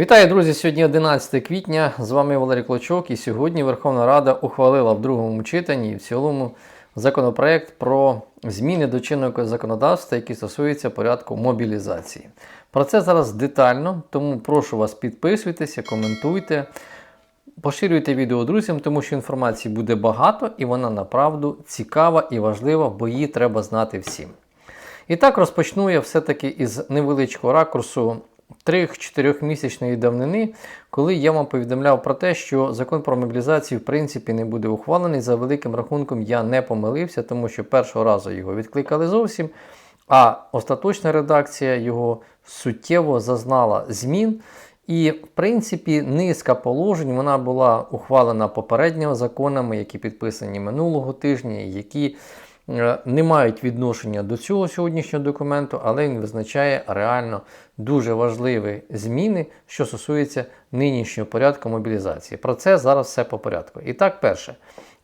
Вітаю, друзі! Сьогодні 11 квітня. З вами Валерій Клочок. І сьогодні Верховна Рада ухвалила в другому читанні і в цілому законопроект про зміни до чинного законодавства, які стосуються порядку мобілізації. Про це зараз детально, тому прошу вас підписуйтеся, коментуйте, поширюйте відео друзям, тому що інформації буде багато і вона направду цікава і важлива, бо її треба знати всім. І так розпочну я все-таки із невеличкого ракурсу 3-4 місячної давнини, коли я вам повідомляв про те, що закон про мобілізацію в принципі не буде ухвалений. За великим рахунком я не помилився, тому що першого разу його відкликали зовсім. А остаточна редакція його суттєво зазнала змін. І, в принципі, низка положень вона була ухвалена попередньо законами, які підписані минулого тижня, які не мають відношення до цього сьогоднішнього документу, але він визначає реально дуже важливі зміни, що стосується нинішнього порядку мобілізації. Про це зараз все по порядку. І так, перше,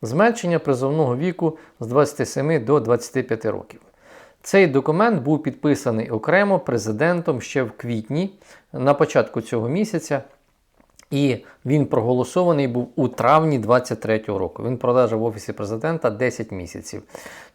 зменшення призовного віку з 27 до 25 років. Цей документ був підписаний окремо президентом ще в квітні на початку цього місяця. І він проголосований був у травні 23-го року. Він пролежав в Офісі президента 10 місяців.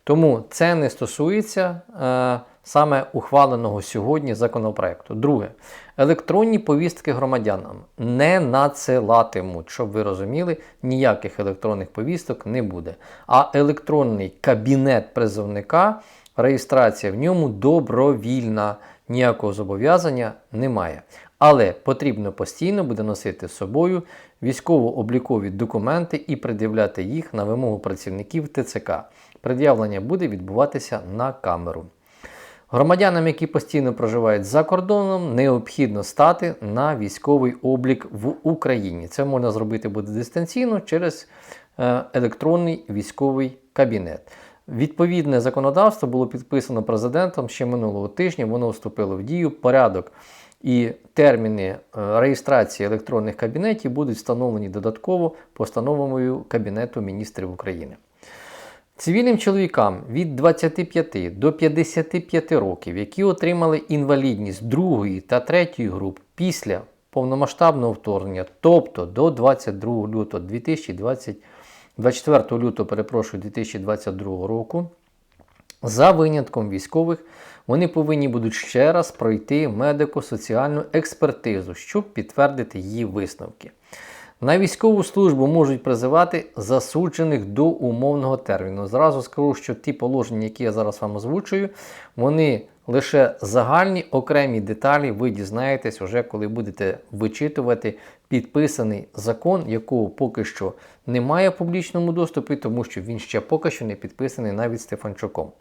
Тому це не стосується е, саме ухваленого сьогодні законопроекту. Друге, електронні повістки громадянам не надсилатимуть, щоб ви розуміли, ніяких електронних повісток не буде. А електронний кабінет призовника, реєстрація в ньому добровільна, ніякого зобов'язання немає. Але потрібно постійно буде носити з собою військово-облікові документи і пред'являти їх на вимогу працівників ТЦК. Пред'явлення буде відбуватися на камеру. Громадянам, які постійно проживають за кордоном, необхідно стати на військовий облік в Україні. Це можна зробити буде дистанційно через е, електронний військовий кабінет. Відповідне законодавство було підписано президентом ще минулого тижня. Воно вступило в дію. Порядок і терміни е, реєстрації електронних кабінетів будуть встановлені додатково постановою Кабінету міністрів України. Цивільним чоловікам від 25 до 55 років, які отримали інвалідність другої та третьої груп після повномасштабного вторгнення, тобто до 22 лютого 2020, 24 лютого, перепрошую, 2022 року, за винятком військових, вони повинні будуть ще раз пройти медико-соціальну експертизу, щоб підтвердити її висновки. На військову службу можуть призивати засуджених до умовного терміну. Зразу скажу, що ті положення, які я зараз вам озвучую, вони лише загальні окремі деталі ви дізнаєтесь вже, коли будете вичитувати підписаний закон, якого поки що немає в публічному доступі, тому що він ще поки що не підписаний навіть Стефанчуком.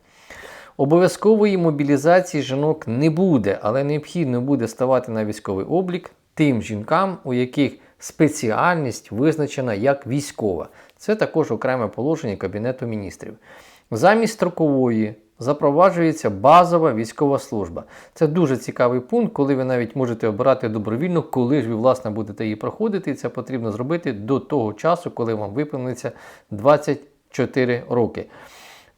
Обов'язкової мобілізації жінок не буде, але необхідно буде ставати на військовий облік тим жінкам, у яких спеціальність визначена як військова. Це також окреме положення Кабінету міністрів. Замість строкової запроваджується базова військова служба. Це дуже цікавий пункт, коли ви навіть можете обирати добровільно, коли ж ви власне будете її проходити. Це потрібно зробити до того часу, коли вам виповниться 24 роки.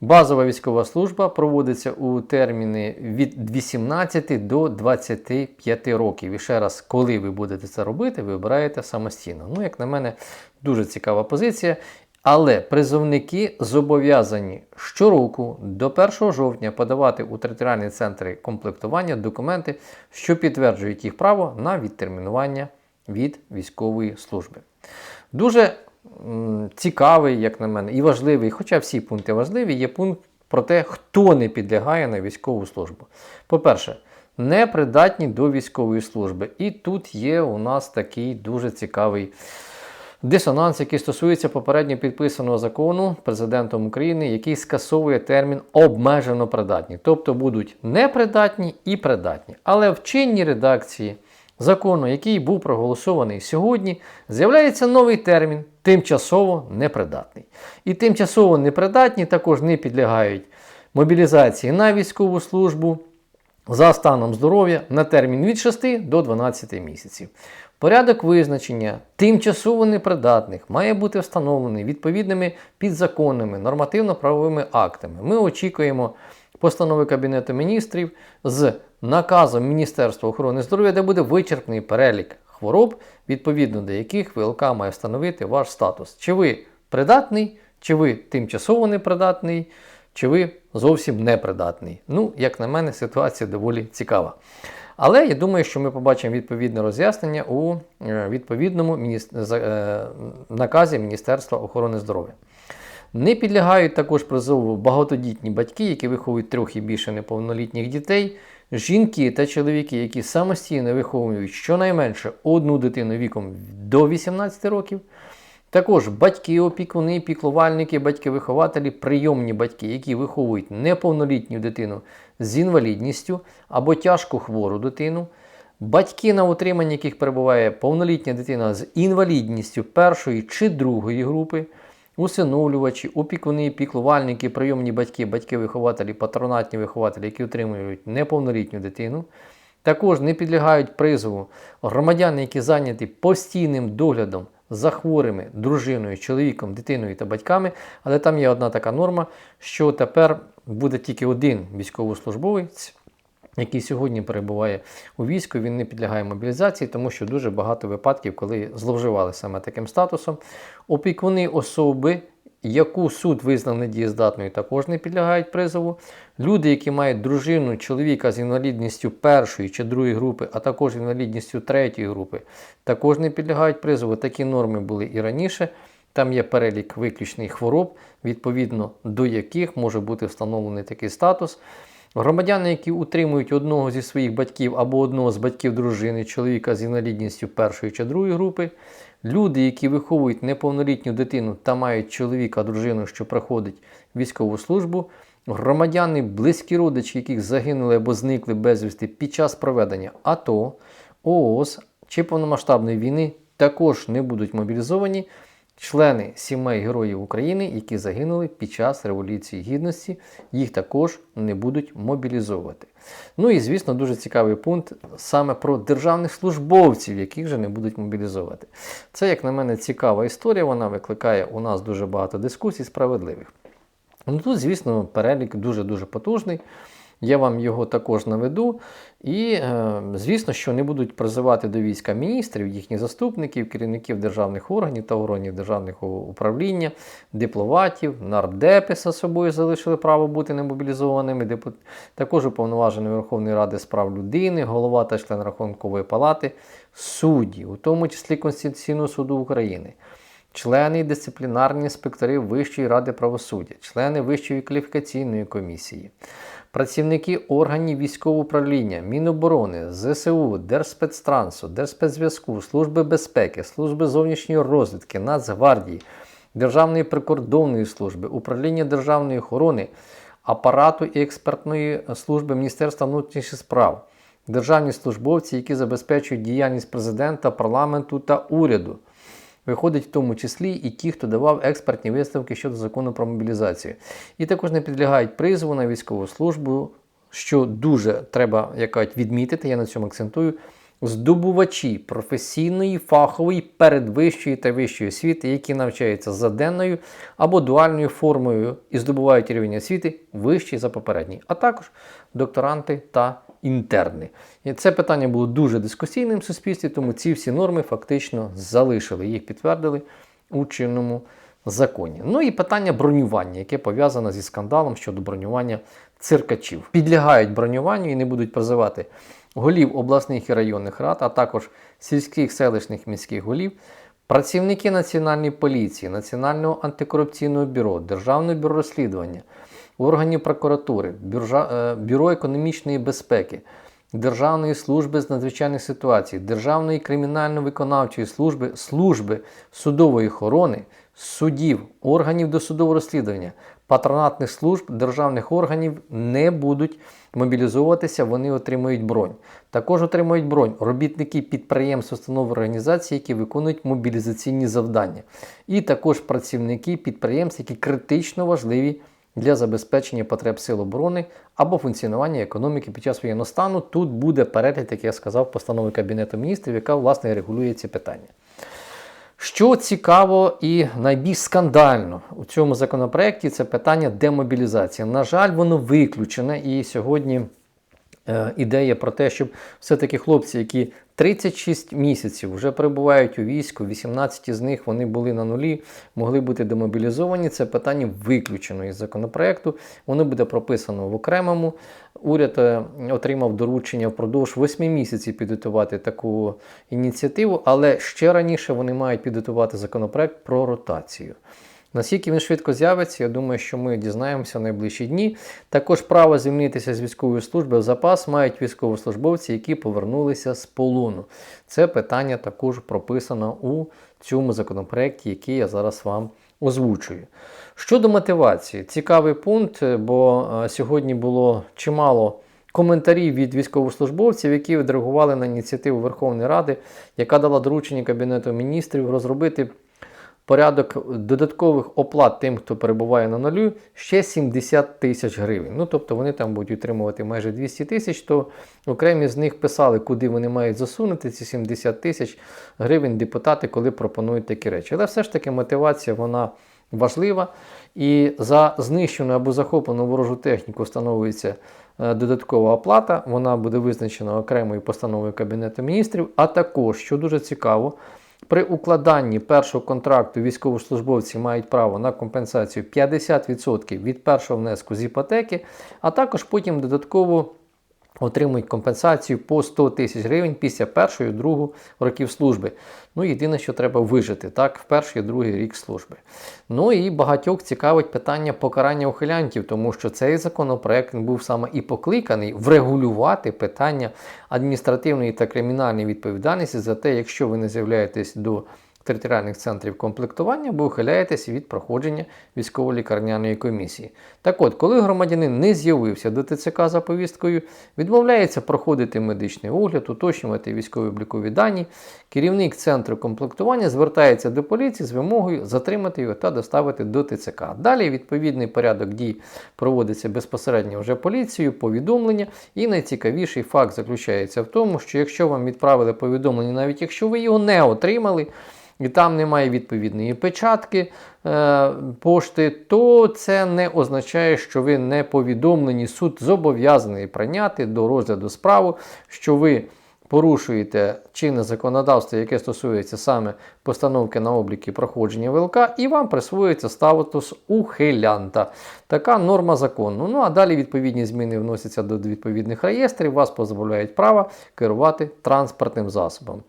Базова військова служба проводиться у терміни від 18 до 25 років. І ще раз, коли ви будете це робити, ви обираєте самостійно. Ну, як на мене, дуже цікава позиція. Але призовники зобов'язані щороку до 1 жовтня подавати у територіальні центри комплектування документи, що підтверджують їх право на відтермінування від військової служби. Дуже цікавий, як на мене, і важливий, хоча всі пункти важливі, є пункт про те, хто не підлягає на військову службу. По-перше, непридатні до військової служби. І тут є у нас такий дуже цікавий дисонанс, який стосується попередньо підписаного закону президентом України, який скасовує термін обмежено придатні. Тобто будуть непридатні і придатні. Але в чинній редакції закону, який був проголосований сьогодні, з'являється новий термін тимчасово непридатний. І тимчасово непридатні також не підлягають мобілізації на військову службу за станом здоров'я на термін від 6 до 12 місяців. Порядок визначення тимчасово непридатних має бути встановлений відповідними підзаконними нормативно-правовими актами. Ми очікуємо постанови Кабінету міністрів з наказом Міністерства охорони здоров'я, де буде вичерпний перелік хвороб, відповідно до яких ВЛК має встановити ваш статус. Чи ви придатний, чи ви тимчасово непридатний, чи ви зовсім непридатний. Ну, як на мене, ситуація доволі цікава. Але я думаю, що ми побачимо відповідне роз'яснення у е, відповідному мініс- е, наказі Міністерства охорони здоров'я. Не підлягають також призову багатодітні батьки, які виховують трьох і більше неповнолітніх дітей, жінки та чоловіки, які самостійно виховують щонайменше одну дитину віком до 18 років. Також батьки, опікуни, піклувальники, батьки-вихователі, прийомні батьки, які виховують неповнолітню дитину з інвалідністю або тяжко хвору дитину, батьки, на утриманні яких перебуває повнолітня дитина з інвалідністю першої чи другої групи, усиновлювачі, опікуни, піклувальники, прийомні батьки, батьки-вихователі, патронатні вихователі, які утримують неповнолітню дитину. Також не підлягають призову громадяни, які зайняті постійним доглядом за хворими дружиною, чоловіком, дитиною та батьками. Але там є одна така норма, що тепер буде тільки один військовослужбовець, який сьогодні перебуває у війську, він не підлягає мобілізації, тому що дуже багато випадків, коли зловживали саме таким статусом. Опікуни особи, яку суд визнав недієздатною, також не підлягають призову. Люди, які мають дружину, чоловіка з інвалідністю першої чи другої групи, а також інвалідністю третьої групи, також не підлягають призову. Такі норми були і раніше. Там є перелік виключних хвороб, відповідно до яких може бути встановлений такий статус. Громадяни, які утримують одного зі своїх батьків або одного з батьків дружини, чоловіка з інвалідністю першої чи другої групи, люди, які виховують неповнолітню дитину та мають чоловіка, дружину, що проходить військову службу, громадяни, близькі родичі, яких загинули або зникли безвісти під час проведення АТО, ООС чи повномасштабної війни, також не будуть мобілізовані. Члени сімей Героїв України, які загинули під час Революції Гідності, їх також не будуть мобілізовувати. Ну і звісно, дуже цікавий пункт саме про державних службовців, яких же не будуть мобілізовувати. Це, як на мене, цікава історія. Вона викликає у нас дуже багато дискусій справедливих. Ну тут, звісно, перелік дуже-дуже потужний. Я вам його також наведу. І, е, звісно, що не будуть призивати до війська міністрів, їхніх заступників, керівників державних органів та органів державного управління, дипломатів, нардепи за собою залишили право бути немобілізованими. Депу- Також уповноважений Верховної Ради з прав людини, голова та член Рахункової палати, судді, у тому числі Конституційного суду України члени і дисциплінарні інспектори Вищої ради правосуддя, члени Вищої кваліфікаційної комісії, працівники органів військового управління, Міноборони, ЗСУ, Держспецтрансу, Держспецзв'язку, Служби безпеки, Служби зовнішньої розвідки, Нацгвардії, Державної прикордонної служби, управління державної охорони, апарату і експертної служби Міністерства внутрішніх справ, державні службовці, які забезпечують діяльність президента, парламенту та уряду. Виходить в тому числі і ті, хто давав експертні висновки щодо закону про мобілізацію. І також не підлягають призову на військову службу, що дуже треба як кажуть, відмітити, я на цьому акцентую. Здобувачі професійної, фахової, передвищої та вищої освіти, які навчаються за денною або дуальною формою і здобувають рівень освіти вищий за попередній, а також докторанти та інтерни. І це питання було дуже дискусійним в суспільстві, тому ці всі норми фактично залишили, їх підтвердили у чинному законі. Ну і питання бронювання, яке пов'язане зі скандалом щодо бронювання циркачів. Підлягають бронюванню і не будуть призивати голів обласних і районних рад, а також сільських селищних міських голів. Працівники Національної поліції, Національного антикорупційного бюро, Державного бюро розслідування, органів прокуратури, е, Бюро економічної безпеки, Державної служби з надзвичайних ситуацій, Державної кримінально-виконавчої служби, служби судової охорони, судів, органів досудового розслідування, патронатних служб державних органів не будуть мобілізовуватися, вони отримують бронь. Також отримують бронь робітники підприємств, установ організацій, які виконують мобілізаційні завдання, і також працівники підприємств, які критично важливі для забезпечення потреб сил оборони або функціонування економіки під час воєнного стану. Тут буде перегляд, як я сказав, постанови Кабінету міністрів, яка власне регулює ці питання. Що цікаво і найбільш скандально у цьому законопроекті, це питання демобілізації. На жаль, воно виключене, і сьогодні ідея про те, щоб все-таки хлопці, які 36 місяців вже перебувають у війську, 18 з них вони були на нулі, могли бути демобілізовані. Це питання виключено із законопроекту. Воно буде прописано в окремому. Уряд е, отримав доручення впродовж 8 місяців підготувати таку ініціативу, але ще раніше вони мають підготувати законопроект про ротацію. Наскільки він швидко з'явиться, я думаю, що ми дізнаємося в найближчі дні. Також право звільнитися з військової служби в запас мають військовослужбовці, які повернулися з полону. Це питання також прописано у цьому законопроекті, який я зараз вам озвучую. Щодо мотивації, цікавий пункт, бо е, сьогодні було чимало коментарів від військовослужбовців, які відреагували на ініціативу Верховної Ради, яка дала доручення Кабінету міністрів розробити порядок додаткових оплат тим, хто перебуває на нулю, ще 70 тисяч гривень. Ну, тобто вони там будуть отримувати майже 200 тисяч, то окремі з них писали, куди вони мають засунути ці 70 тисяч гривень депутати, коли пропонують такі речі. Але все ж таки мотивація вона важлива. І за знищену або захоплену ворожу техніку встановлюється е, додаткова оплата. Вона буде визначена окремою постановою Кабінету міністрів. А також, що дуже цікаво, при укладанні першого контракту військовослужбовці мають право на компенсацію 50% від першого внеску з іпотеки, а також потім додатково отримують компенсацію по 100 тисяч гривень після першого і другого років служби. Ну, єдине, що треба вижити, так, в перший другий рік служби. Ну і багатьох цікавить питання покарання ухилянтів, тому що цей законопроект був саме і покликаний врегулювати питання адміністративної та кримінальної відповідальності за те, якщо ви не з'являєтесь до територіальних центрів комплектування, ви ухиляєтесь від проходження військово-лікарняної комісії. Так от, коли громадянин не з'явився до ТЦК за повісткою, відмовляється проходити медичний огляд, уточнювати військові облікові дані, керівник центру комплектування звертається до поліції з вимогою затримати його та доставити до ТЦК. Далі відповідний порядок дій проводиться безпосередньо вже поліцією, повідомлення. І найцікавіший факт заключається в тому, що якщо вам відправили повідомлення, навіть якщо ви його не отримали, і там немає відповідної печатки е, пошти, то це не означає, що ви не повідомлені. Суд зобов'язаний прийняти до розгляду справу, що ви порушуєте чинне законодавство, яке стосується саме постановки на облік і проходження ВЛК, і вам присвоюється статус ухилянта. Така норма закону. Ну а далі відповідні зміни вносяться до відповідних реєстрів, вас позбавляють права керувати транспортним засобом.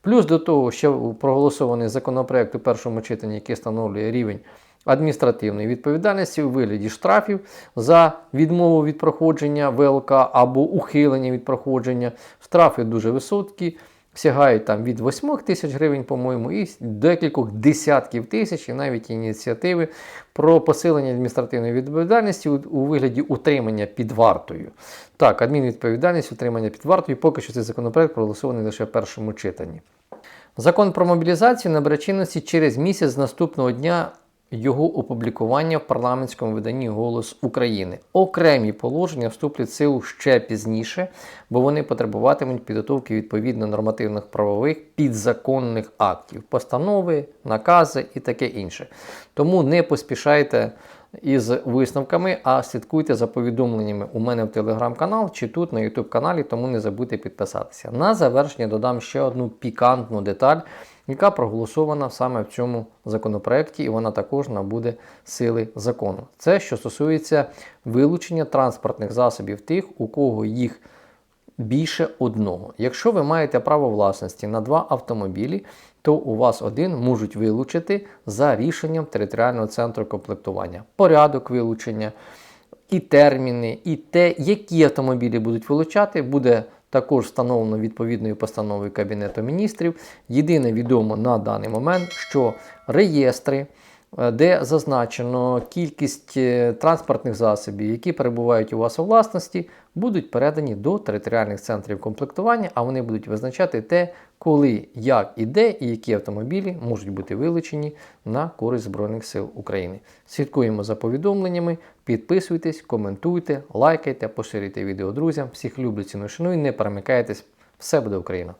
Плюс до того, ще проголосований законопроект у першому читанні, який встановлює рівень адміністративної відповідальності у вигляді штрафів за відмову від проходження ВЛК або ухилення від проходження. Штрафи дуже високі, сягають там від 8 тисяч гривень, по-моєму, і декількох десятків тисяч, і навіть ініціативи про посилення адміністративної відповідальності у, вигляді утримання під вартою. Так, адмінвідповідальність, утримання під вартою, поки що цей законопроект проголосований лише в першому читанні. Закон про мобілізацію набере чинності через місяць з наступного дня його опублікування в парламентському виданні Голос України. Окремі положення вступлять в силу ще пізніше, бо вони потребуватимуть підготовки відповідно нормативних правових підзаконних актів, постанови, накази і таке інше. Тому не поспішайте із висновками, а слідкуйте за повідомленнями у мене в телеграм-канал чи тут на YouTube каналі, тому не забудьте підписатися. На завершення додам ще одну пікантну деталь, яка проголосована саме в цьому законопроекті, і вона також набуде сили закону. Це що стосується вилучення транспортних засобів тих, у кого їх більше одного. Якщо ви маєте право власності на два автомобілі, то у вас один можуть вилучити за рішенням територіального центру комплектування. Порядок вилучення, і терміни, і те, які автомобілі будуть вилучати, буде також встановлено відповідною постановою Кабінету міністрів. Єдине відомо на даний момент, що реєстри. Е, де зазначено кількість е, транспортних засобів, які перебувають у вас у власності, будуть передані до територіальних центрів комплектування, а вони будуть визначати те, коли, як і де, і які автомобілі можуть бути вилучені на користь Збройних сил України. Слідкуємо за повідомленнями, підписуйтесь, коментуйте, лайкайте, поширюйте відео друзям. Всіх люблю, ціную, шаную, не перемикайтесь. Все буде Україна!